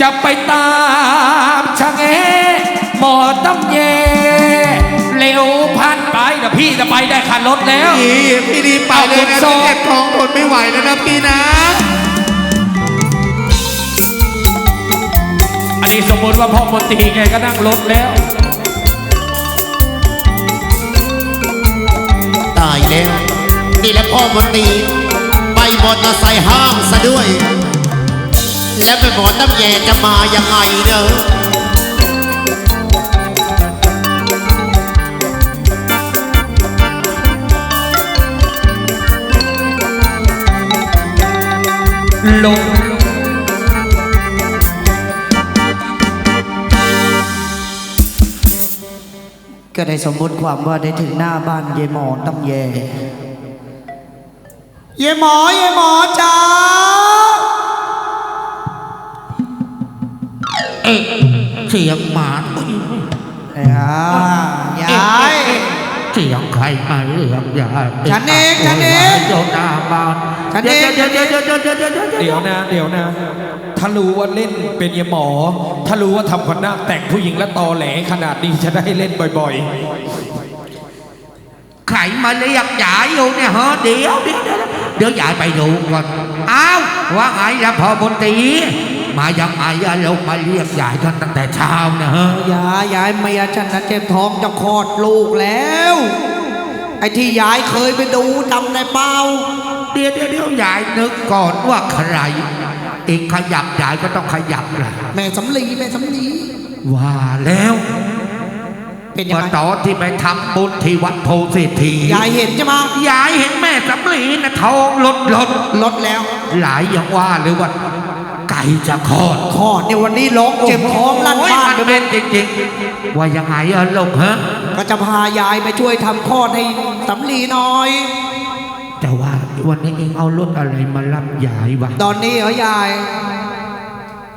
จะไปตามชะเงหมอตำแยเร็วพันไปเดี๋ยวพี่จะไปได้คันรถแล้ว พี่พี่รีบไปเลยนะเอาคุณโซ่พี่เก็บทองทนไม่ไหวแล้วนะพี่นะ อันนี้สมมติว่าพ่อมนตรีแกก็นั่งรถแล้ว ตายแล้ว นี่แหละพ่อมนตรีไปมอเตอร์ไซค์ห้างซะด้วย แล้วไปหมอน้ำแยจะมายังไงเนอะลงก็ได้สมมติความว่าได้ถึงหน้าบ้านเยายหมอตำแย เยายหมอเยายหมอจ้า สียงหมาอ่ายายเสียงใครมาเรียกยายฉันเองฉันเองโยนหน้าบ้านฉันเองเดี๋ยวเดี๋ยวเดี๋ยวเดี๋ยวเดี๋ยวเดี๋ยวเดี๋ยวเดี๋ยวนะเดี๋ยวนะถ้ารู้ว่าเล่นเป็นยาหมอ ถ้ารู้ว่าทำขวัญนาคแต่งผู้หญิงและตอแหลขนาดนี้จะได้เล่นบ่อยใครมาเรียกยายอยู่เนี่ยฮะเดี๋ยวเดี๋ยวเดี๋ยวเดี๋ยวยายไปดูก่อนอ้าวว่าไงล่ะพ่อบนตรี มายังไงอะลงมาเรียกยายกันตั้งแต่เช้านะฮะยายยายเมียฉันนะเจ็บท้องจะคลอดลูกแล้ว ไอ้ที่ยายเคยไปดูจำได้เปล่าเดี๋ยวเดี๋ยวเดี๋ยวยายนึกก่อนว่าใครเองขยับยายก็ต้องขยับแหละแม่สำลีแม่สำลีว่าแล้วเป็นยังเมื่อไงตอนที่ไปทำบุญที่วัดโพธิ์เศรษฐียายเห็นใช่ไหมยายเห็นแม่สำลีนะทองลดลดลดแล้ว หลายอย่างว่าหรือว่าไก่ จะคลอดคลอดเนี่ยวันนี้ร้องเจ็บท้องลั่นโยบ้านมันเป็นจริงๆว่ายังไงอะลูกฮะก็จะพายายไปช่วยทำคลอดให้สำลีหน่อย แต่ว่าวันนี้เองเอารถอะไรมารับยายวะตอนนี้เหรอยาย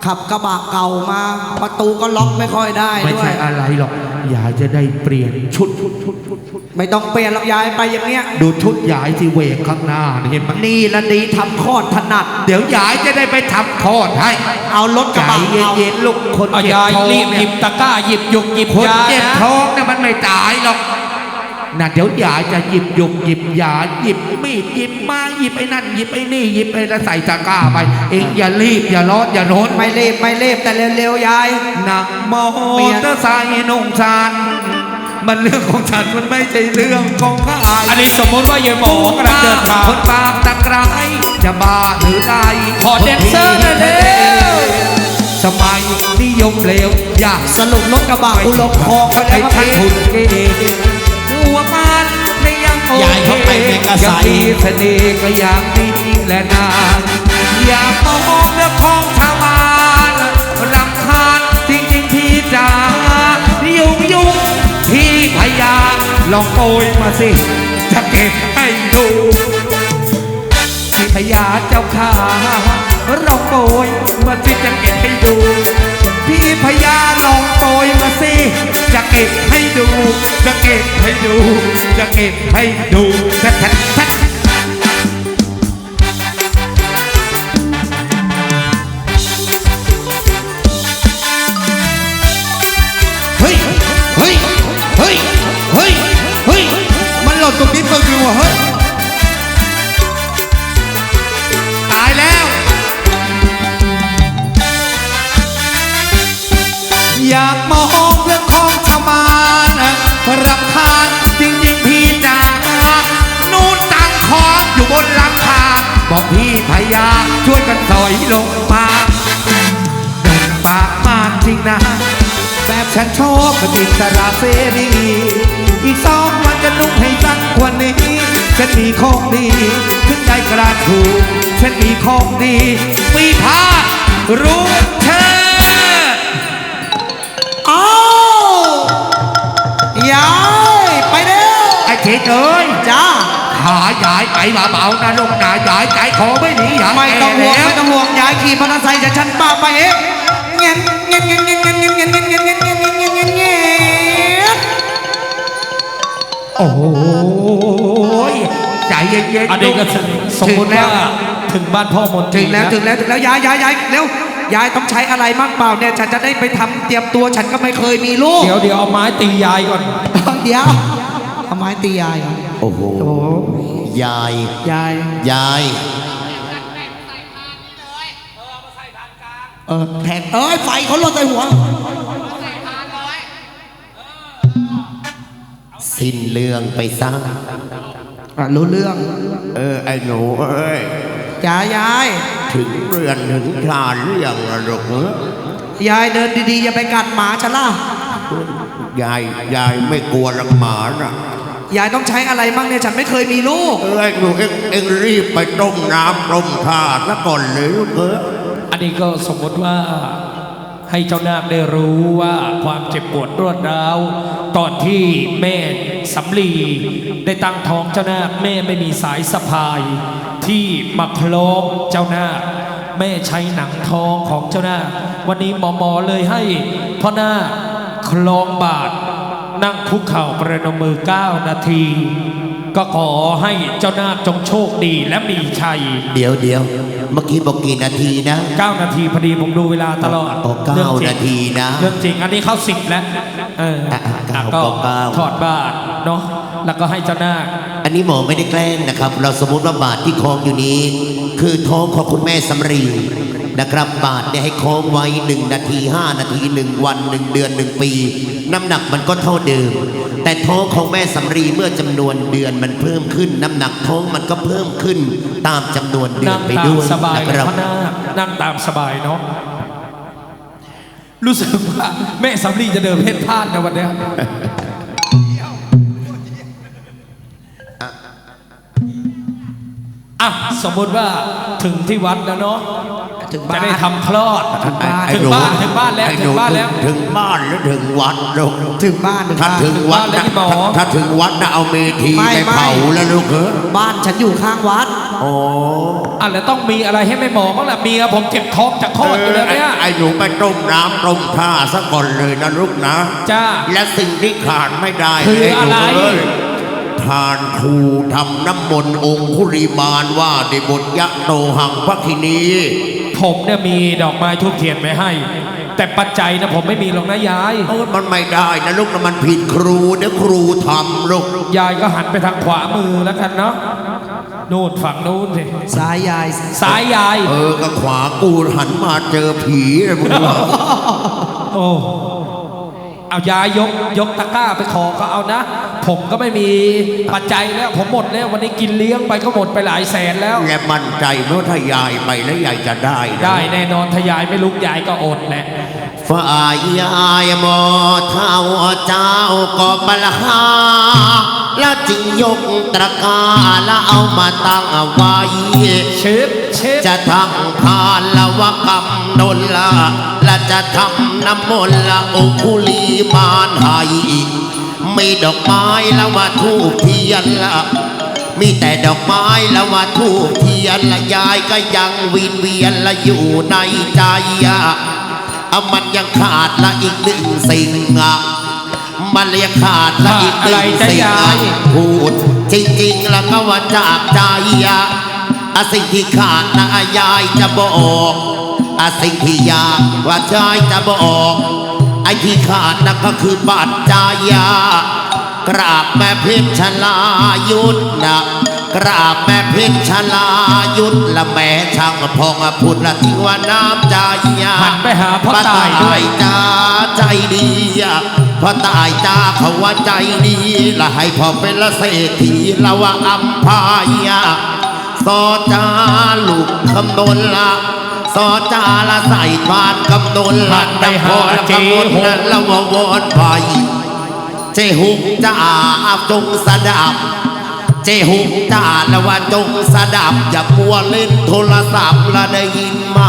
ขับกระบะเก่ามา ประตูก็ล็อกไม่ค่อยได้ไม่ด้วใช่ยอะไรหรอกยายจะได้เปลี่ยนชุดไม่ต้องเปลี่ยนหรอกยายไปอย่างเนี้ย ดูชุดยายที่เวกข้างหน้านี่เห็นไหมนี่ละดีทำคลอดถนัด เดี๋ยวยายจะได้ไปทำคลอดให้เอารถกใจระบะเอาเย็นๆลูกคนๆเอาเจ็บยายท้องรีบหเนี่ยิยบตะกร้าหยิบยุกหยิบคนยาเจ็บนะท้องเนี่ยมันไม่ตายหรอก นะเดี๋ยวยายจะหยิบยุกหยิบยาหยิบมีดหยิบไม้หยิบไอ้นั่นหยิบไอ้นี่หยิบไอ้แล้วใส่ตะกร้าไป เองอย่ารีบอย่าร้อนอย่าร้นไม่เล็บไม่เล็บแต่เร็วๆยายนักมอเตอร์ไซค์นุ่งชันมันเรื่องของฉันมันไม่ใช่เรื่องของใครอันนี้สมมติว่ายายหมอกำลังเดินทางคนปากตะไคร้จะบ้าหรือไรขอแดนเซอร์หน่อยเร็วสมัยนิยมเลวอยากสรุปรถกระบะกูลงคลองไปไปแล้วครับทันพี่ทุนเกหัวมันไม่ ยังโอยายเขาไปเมกะไซยังมีเสน่ห์ก็อย่างนี้และนานอย่ากมองเรื่องของชาวบ้านรำคาญจริงๆพี่จ๋ายุ่งยุ่งพี่พยาลองโอยมาสิ จะเก็บให้ดูพญาเจ้าขาลองโปรยมาสิจะเก็บให้ดู พญาลองโปรยมาสิจะเก็บให้ดู จะเก็บให้ดู จะเก็บให้ดูแทัดทัด อยลงมาหนุ่มปากมากจริงนะ แบบฉันชอบกับอิสระเสรี อีกสองวันจะนุ่งให้สั้นกว่านี้ ฉันมีของดี ถึงได้กระถูกฉันมีของดีปีพารู้เธอเอายายไปเร็วไอ้เจ๊เอ้ยจ้าขายายไปเบาๆนะลูกนะยายใจคอไม่ดียายไม่ต้องห่วงแก่ไม่ต้องห่วงยาย ขี่มอเตอร์ไซค์จะฉันป้าไปเองเงี้ยเงี้ยเงี้ยเงี้ยเงี้ยเงี้ยเงี้ยเงี้ยเงี้ยเงี้ยเงี้ยเงี้ยเงี้ยเงี้ยเงี้ยโอ้ยใจเย็นๆอันนี้ก็สมมติถึงแล้วว่าถึงบ้านพ่อมนตรีถึงแล้วนะถึงแล้วถึงแล้วยายยายยายเร็วยายต้องใช้อะไรมั่งเปล่าเนี่ยฉันจะได้ไปทำเตรียมตัวฉันก็ไม่เคยมีลูกเดี๋ยวเดี๋ยวเอาไม้ตียายก่อนเดี๋ยวทำไมตียายเหรอโอ้โหโอ้ยายยายยาย เออแทงเอ้ยไฟเขาลดใส่หัว สิ้นเรื่องไปซะอะรู้เรื่อง เออ ไอ้หนูเอ้ยยายยาย ถึงเรือนถึงชาญหรือยังล่ะลูกเอ้ยยายเดินดีๆ อย่าไปกัดหมาฉันล่ะ ยายยายไม่กลัวรังหมาน่ะ ยายต้องใช้อะไรมั่งเนี่ยฉันไม่เคยมีลูก เออไอ้หนูเอ็งเอ็งรีบไปต้มน้ำต้มท่าซะก่อนเลยลูกเอ้ยอั นนี้ก็สมมติว่าให้เจ้านาคได้รู้ว่าความเจ็บปวดรวดร้าว ตอนที่แม่สำลีได้ตั้งท้องเจ้านาคแม่ไม่มีสายสะพาย ที่มาคล้องเจ้านาคแม่ใช้หนังทองของเจ้านาควันนี้หมอหมอเลยให้พ่อนาคคล้องบาทนั่งคุกเข่าประนมมือ 9 นาที ก็ขอให้เจ้านาคจงโชคดีและมีชัย เดี๋ยวเดี๋ยวเมื่อกี้บอกกี่นาทีนะ 9 นาทีพอดีผมดูเวลาตลอดโอ้เก้ารื่องจริงนาทีนะเรื่องจริงอันนี้เข้าสิบแล้วเอออะอะเก้าก็เก้าถอดบาทเนาะแล้วก็ให้เจ้านาคอันนี้หมอไม่ได้แกล้งนะครับ เราสมมติว่าบาทที่คล้องอยู่นี้ คือท้องของคุณแม่สำรี นะครับ บาทเนี่ยให้คล้องไว้หนึ่งนาทีห้านาทีหนึ่งวันหนึ่งเดือนหนึ่งปี น้ำหนักมันก็เท่าเดิม แต่ท้องของแม่สำรีเมื่อจำนวนเดือนมันเพิ่มขึ้น น้ำหนักท้องมันก็เพิ่มขึ้นตามจำนวนเดือนั่นงไปตามด้วยสบายนะเลยครับพ่อนาคนั่งตามสบายเนาะรู้สึกว่าแม่สำลีจะเดินเพ่นพ่านในวันเนี้ยอะสมมติว่าถึงที่วัดแล้วเนาะ ถึงบ้านจะได้ทำคลอดถึงบ้านไอ้ถึงหนูบ้านถึงบ้านแล้วไอ้หถึงบ้านแล้วถึงบ้านหรือถึงวัดลูกถึงบ้านถึงถ้าบ้านถึงวัดถึงบ้านแล้วนะที่หมอถ้าถ้าถึงวัดนะเอาเมทีไม่ไปไม่เผาแล้วลูกเอ้ยบ้านฉันอยู่ข้างวัดโอ้อะแล้วต้องมีอะไรให้แม่หมอบ้างล่ะเมียผมเจ็บท้องจะคลอดอยู่แล้วเนี่ยไอ้หนูไปต้มน้ำต้มท่าซะก่อนเลยนะลูกนะจ้าและสิ่งที่ขาดไม่ได้คือไหนูอะไร เยทานครูทำน้ำมนต์องคุริมานว่าในบทยะโตหังพระคินีผมเนี่ยมีดอกไม้ทูบเทียนไว้ให้ แต่ปัจจัยนะผมไม่มีหรอกนะยายโอ้ยมันไม่ได้นะลูกนะมันผิดครูเดี๋ยวครูทำลูกยายก็หันไปทางขวามือแล้วกันเนาะนู่นฝั่งนู้นสิซ้ายยายซ้ายยาย เออก็ขวากูหันมาเจอผีเลยมึงว่าโอ้เอายายยกยกตะกร้าไปขอก็เอานะ ผมก็ไม่มีปัจจัยแล้วผมหมดแล้ววันนี้กินเลี้ยงไปก็หมดไปหลายแสนแล้วแกมั่นใจไหมว่าถ้ายายไปแล้วยายจะได้นะได้แน่นอนถ้ายายไม่ลุกยายก็อดแหละฝ่ายยายมอเท่าเจ้าก็บลหาแล้วจึงยกตะกร้าแล้วเอามาตั้งเอาไว้เชฟเชฟจะทำทานละวะกำนนละและจะทำน้ำมนต์ละองคุลีมานให้ มีดอกไม้ละว่าทูบเทียนละมีแต่ดอกไม้ละว่าทูบเทียนละยายก็ยังวินเวียนละอยู่ในใจอะเอามันยังขาดละอีกหนึ่งสิ่งอะมันยังขาดละอีกหนึ่งสิ่งอะพูดจริงๆแล้วก็ว่าจากใจอะอะสิ่งที่ขาดนะยายจะบอกอะสิ่งที่อยากว่ายายจะบอก ไอ้ที่ขาดนะก็คือบัตรจายากราบแม่เพชรชลายุทธนะกราบแม่เพชรชลายุทธละแม่ช่างพองพุทธละทิ้งว่าน้ำใจยาหันไปหาพ่อตายด้วยจ้าใจดีอะพ่อตายจ้าเขาว่าใจดีละให้พ่อเป็นละเศรษฐีละว่าอัมพายาสอจาลูกคำนนละ สอจาละใส่บานคำนนละไปหาเจ๊คำนนละละววอนไปเจหุกจ้าจงสดับ เจหุกจ้าละว่าจงสดับ อย่ามัวเล่นโทรศัพท์ละได้ยินไหม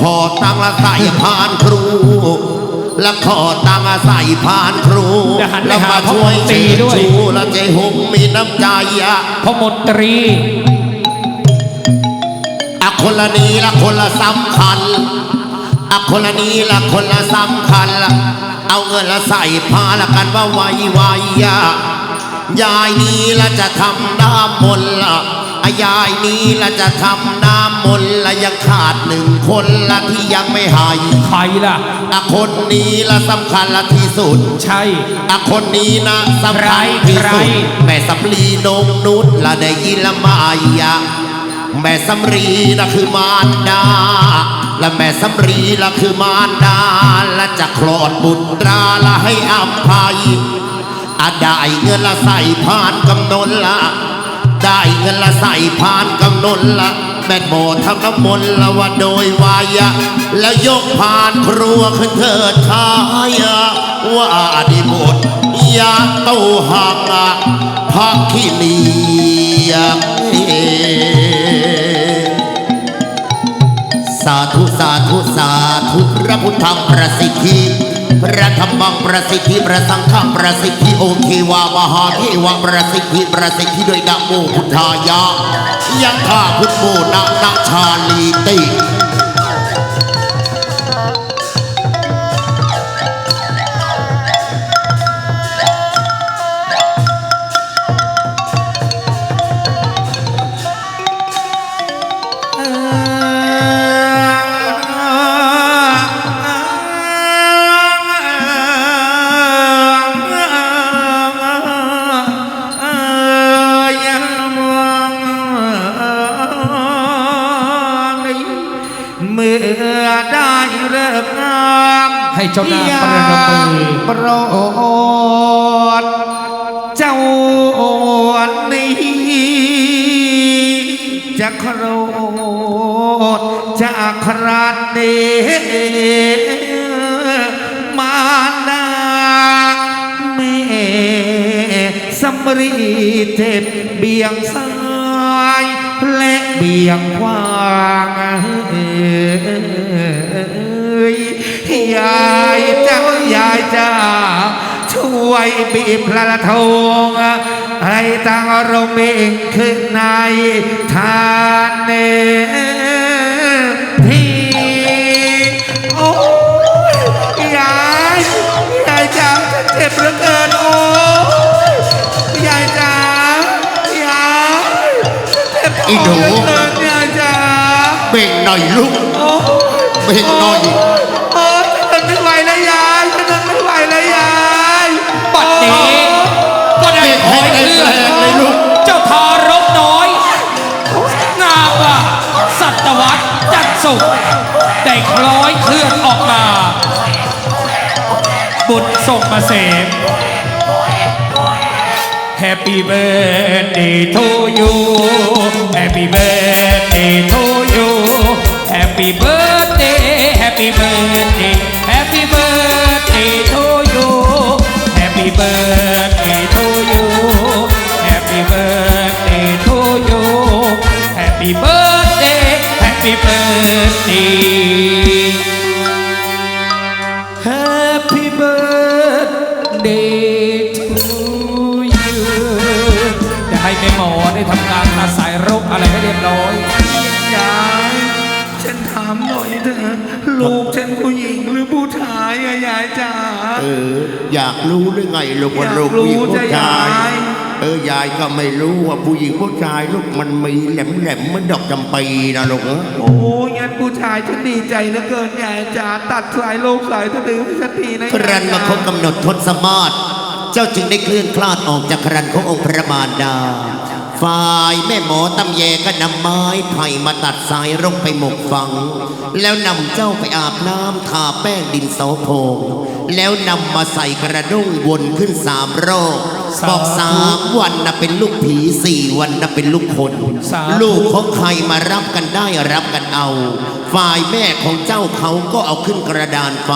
ขอตั้งละใส่พานครูและขอตั้งละใส่พานครูเดี๋ยวหันไปแล้วหามาพ่อช่วยมนตรีเชิญด้วยชูและเจหุกมีน้ำใจอะพ่อมนตรีอะ คนละนี้ละคนละสำคัญอะคนละนี้ละคนละสำคัญละเอาเงินละใส่พาละกันว่าไวไวอะยายนี้ละจะทำน้ำมนต์ละออายายนี้ละจะทำน้ำมนต์ละยังขาดหนึ่งคนละที่ยังไม่หายใครล่ะอะคนนี้ละสำคัญละที่สุด ใช่อะคนนี้นะสำคัญใครที่ใครสุดแม่สำลีนงนุษละได้ยินละมายะ แม่สำรีละคือมารดา และแม่สำรีละคือมารดา และจะคลอดบุตราละให้อภัยอะได้เงินละใส่ผ่านกำนนละ ได้เงินละใส่ผ่านกำนนละแม่โบทำน้ำมนต์ละว่าโดยวายะ แล้วยกผ่านครัวขึ้นเถิดทายะว่าอดีบทยาเต้าหักพักขี้เลีย สาธุสาธุสาธุพระพุทธังประสิทธิพระธรรมังประสิทธิพระสังฆังประสิทธิองค์เทวามหาเทวะประสิทธิประสิทธิด้วยนะโมพุทธายะยังข้าพุทโมนะนะชาลีติ เจ้าหน้าประนมือโปรดเจ้านี้จะโครดจะคราดเดมานาแม่สำรีเจ็บเบียงซ้ายและเบียงขวาง ยบีบพระทงให้ตั้งรมเองขึ้นในทานเนทีโอ้ยยายยายจ้าฉันเจ็บเหลือเกินโอ้ยยายจ้ายายเจ็บอีหนูเหลือเกินยายจ้าเบ่งหน่อยลูกโอ้ยเบ่งหน่อยโอ้ย ก็ได้คอยเลื่อนเจ้าทารกน้อยงามอะสัตวัตจันสุขได้คล้อยเคลื่อนออกมา บุตรส่งมาเสม Happy birthday to you Happy birthday to you Happy birthday Happy birthday Happy birthday Happy birthday Happy birthday to you จะให้แม่หมอได้ทำการอาศัยรกอะไรให้เรียบร้อยยายฉันถามหน่อยเถอะลูกฉันผู้หญิงหรือผู้ชายอะยายจ๋าเออ อยากรู้หรือไงลูกว่าอยากลูกผู้หญิงรู้ผู้จะชายยาย เออยายก็ไม่รู้ว่าผู้หญิงผู้ชายลูกมันมีแหลมแหลมๆเหมันดอกจำปีนะลูกเออโอ้ยงั้นผู้ชายฉันดีใจเหลือเกินยายจ๋าตัดสายโลกสายสะดือให้สักทีนะครันมาครบกำหนดทศมาศเจ้าจึงได้เคลื่อนคลาดออกจากครันขององค์พระมารดา ฝ่ายแม่หมอตำแยก็นำไม้ไผ่มาตัดสายรกไปหมกฝัง แล้วนำเจ้าไปอาบน้ำทาแป้งดินโสโพงแล้วนำมาใส่กระด้งวนขึ้นสามรอบบอกสามวันนะเป็นลูกผีสี่วันนะเป็นลูกคน สาธุ ลูกของใครมารับกันได้รับกันเอา ฝ่ายแม่ของเจ้าเขาก็เอาขึ้นกระดานไฟ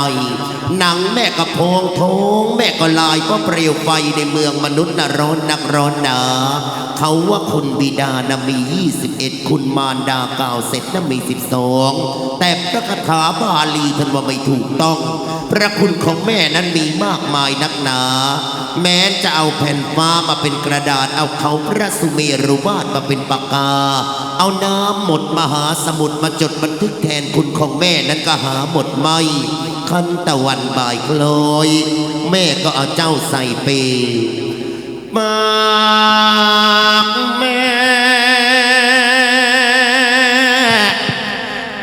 หนังแม่กระพองท้องแม่ก็ลายเพราะเปลวไฟในเมืองมนุษย์นะร้อนนักร้อนหนา เขาว่าคุณบิดานะมี 21 คุณมารดากล่าวเสร็จนะมี 12 แต่พระคาถาบาลีท่านว่าไม่ถูกต้อง พระคุณของแม่นั้นมีมากมายนักหนาแม้จะเอาแผ่นฟ้ามาเป็นกระดาษ เอาเขาพระสุเมรุวาดมาเป็นปากกา เอาน้ำหมดมหาสมุทรมาจดบันทึกแทนคุณของแม่นั้นก็หาหมดไม่คันตะวันบ่ายคลอย แม่ก็เอาเจ้าใส่เปปากแม่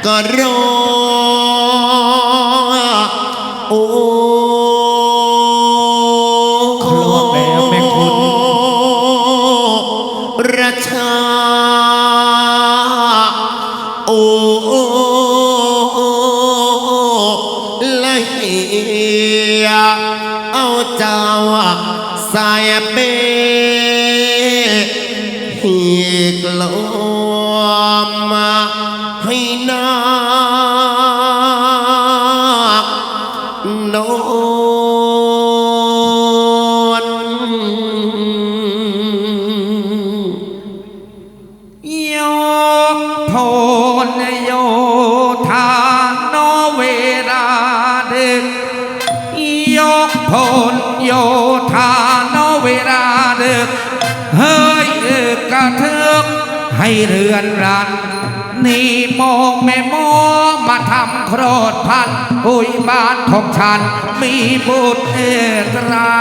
ก็รอโอ้ ลโยธาโนเวลาดึกยกพลโยธาโนเวลาดึกเฮ้ยเอึกกระเทึกให้เรือนรัน นี่โมองแม่โมมาทำโครดพันอุยบ้านของฉัน มีบุตรเอกรา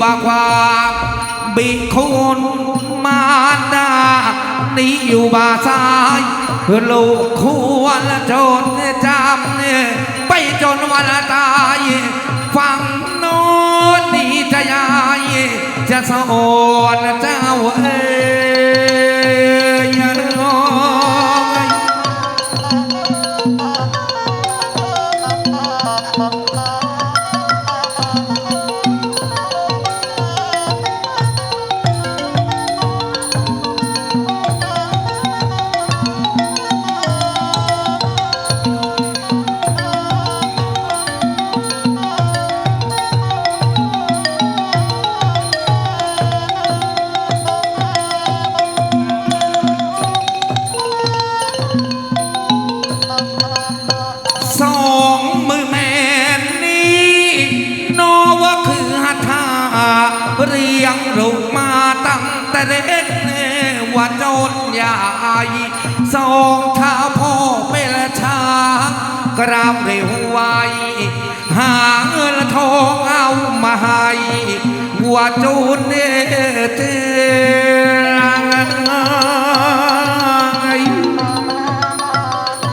บากว่าบิคุณมาดานี่อยู่บาซ้ายลูกควรจนจำไปจนวันตายฟังโน้นนี่จะยายจะสอนเจ้าเอ๋ แต่เด็กว่าจนใหญ่สองเท้าพ่อเป็นช้างกรามเร็วไวหาเงินทองเอามาให้ว่าจนเต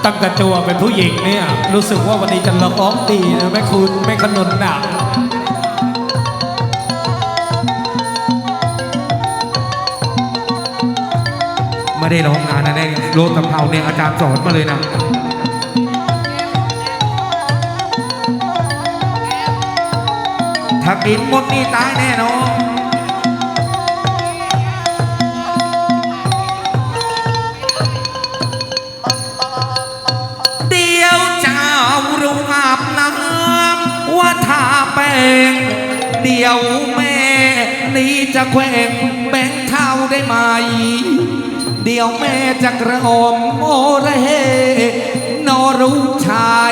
ตั้งแต่ตัวเป็นผู้หญิงเนี่ย รู้สึกว่าวันนี้จะร้องดีนะแม่คุณแม่ขนนหนัก ไม่ได้ร้องงานนะเนี่ยโลตำเภาเนี่ยอาจารย์สอนมาเลยนะถ้ากินหมดนี่ตายแน่นอนเดียวเจ้ารู้อาบน้ำว่าทาแป้งเดี๋ยวแม่ นี่จะแขวงแบ่งเท่าได้ไหม เดี๋ยวแม่จะกระหอมโอระเฮนอรู้ชาย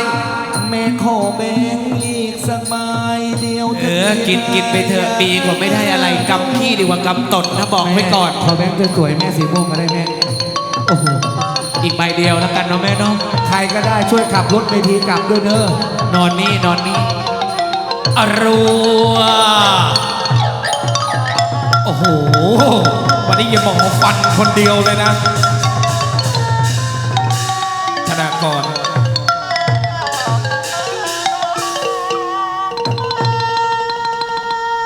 แม่ขอแบ่งอีกสักใบเดียวเออกินกินไปเถอะดีกว่าไม่ได้อะไรกำพี่ดีกว่ากำตดนะบอกไว้ก่อน ขอแบ่งสวยๆแม่สีม่วงก็ได้แม่โอ้โหอีกใบเดียวแล้วกันเนาะแม่เนาะใครก็ได้ช่วยขับรถไปทีกลับด้วยเนอะนอนนี่นอนนี่อรัวโอ้โห วันนี้อย่าบอกว่าฟันคนเดียวเลยนะ ธนากร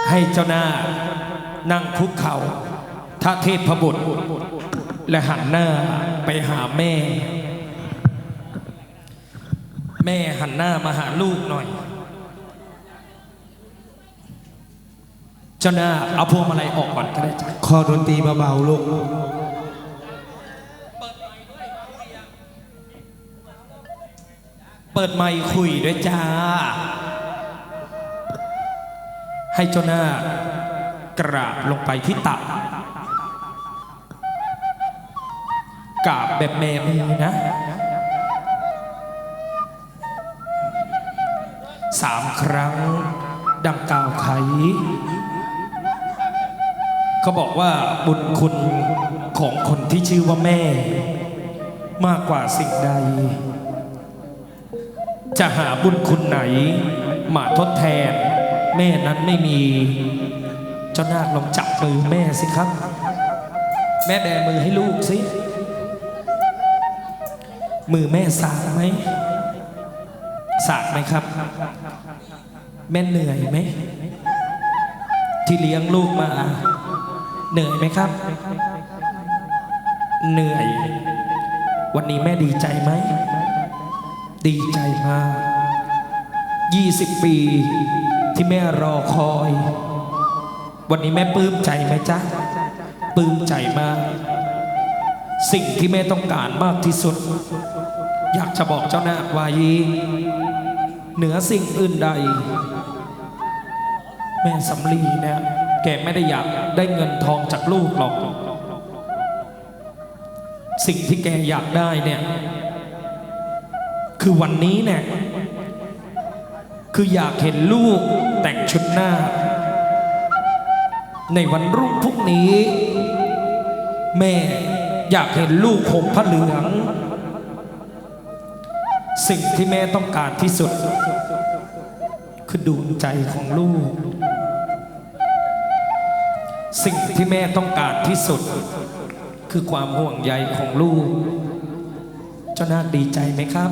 ให้เจ้าหน้านั่งคุกเข่าท่าเทพบุตร และหันหน้าไปหาแม่ แม่หันหน้ามาหาลูกหน่อย เจ้านาคเอาพวงมาลัยออกก่อนก็ได้จ้ะขอดนตรีเบาๆลูกเปิดไมค์คุยด้วยจ้า ให้เจ้านาคกราบลงไปที่ตักกราบแบบแม่มือนะสามครั้งดังกล่าวไข เขาบอกว่าบุญคุณของคนที่ชื่อว่าแม่ มากกว่าสิ่งใด จะหาบุญคุณไหน มาทดแทน แม่นั้นไม่มี เจ้านาคลองจับมือแม่สิครับ แม่แบมือให้ลูกสิ มือแม่สากไหมสากไหมครับ แม่เหนื่อยไหมที่เลี้ยงลูกมา เหนื่อยไหมครับ เหนื่อย วันนี้แม่ดีใจไหม ดีใจมาก20 ปีที่แม่รอคอย วันนี้แม่ปลื้มใจไหมจ๊ะปลื้มใจมาก สิ่งที่แม่ต้องการมากที่สุด อยากจะบอกเจ้านาควายีเหนือสิ่งอื่นใด แม่สำลีเนี่ย แกไม่ได้อยากได้เงินทองจากลูกหรอก สิ่งที่แกอยากได้เนี่ย คือวันนี้เนี่ยคืออยากเห็นลูกแต่งชุดหน้า ในวันรุ่งพรุ่งนี้ แม่อยากเห็นลูกห่มผ้าเหลือง สิ่งที่แม่ต้องการที่สุด คือดวงใจของลูก สิ่งที่แม่ต้องการที่สุด คือความห่วงใยของลูก เจ้านาคดีใจไหมครับ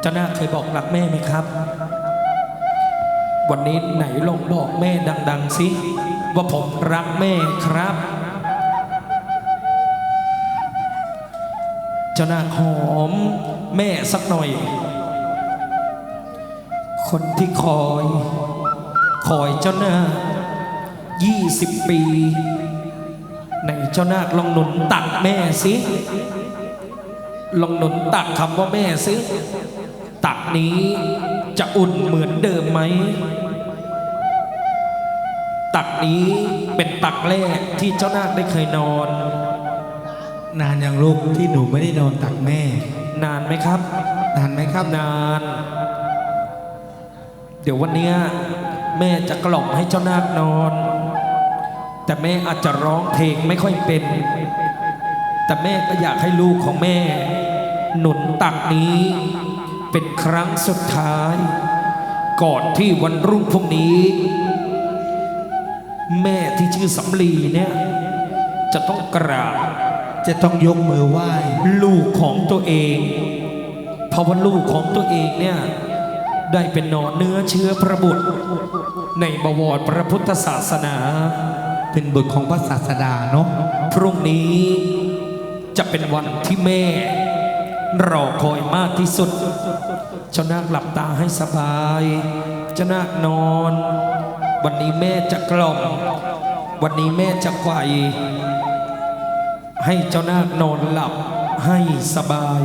เจ้านาคเคยบอกรักแม่ไหมครับ วันนี้ไหนลองบอกแม่ดัง ๆ สิ ว่าผมรักแม่ครับ เจ้านาคหอมแม่สักหน่อย คนที่คอย คอยเจ้านาค 20 ปี ในเจ้านาคลองหนุนตักแม่สิลองหนุนตักคำว่าแม่สิตักนี้จะอุ่นเหมือนเดิมไหม ตักนี้เป็นตักแรกที่เจ้านาคได้เคยนอน นานอย่างลูกที่หนูไม่ได้นอนตักแม่ นานไหมครับ นานไหมครับนาน เดี๋ยววันเนี้ยแม่จะกล่อมให้เจ้านาคนอน แต่แม่อาจจะร้องเพลงไม่ค่อยเป็น แต่แม่ก็อยากให้ลูกของแม่ หนุนตักนี้ เป็นครั้งสุดท้าย ก่อนที่วันรุ่งพรุ่งนี้ แม่ที่ชื่อสำลีเนี่ย จะต้องกราบจะต้องยกมือไหว้ลูกของตัวเองเพราะว่าลูกของตัวเองเนี่ยได้เป็นหนอนเนื้อเชื้อพระบุตร ในบวรพระพุทธศาสนา เป็นบทของพระศาสดาเนาะพรุ่งนี้จะเป็นวันที่แม่รอคอยมากที่สุดเจ้านาคหลับตาให้สบายเจ้านาคนอน วันนี้แม่จะกล่อม วันนี้แม่จะไกวให้เจ้านาคนอนหลับให้สบาย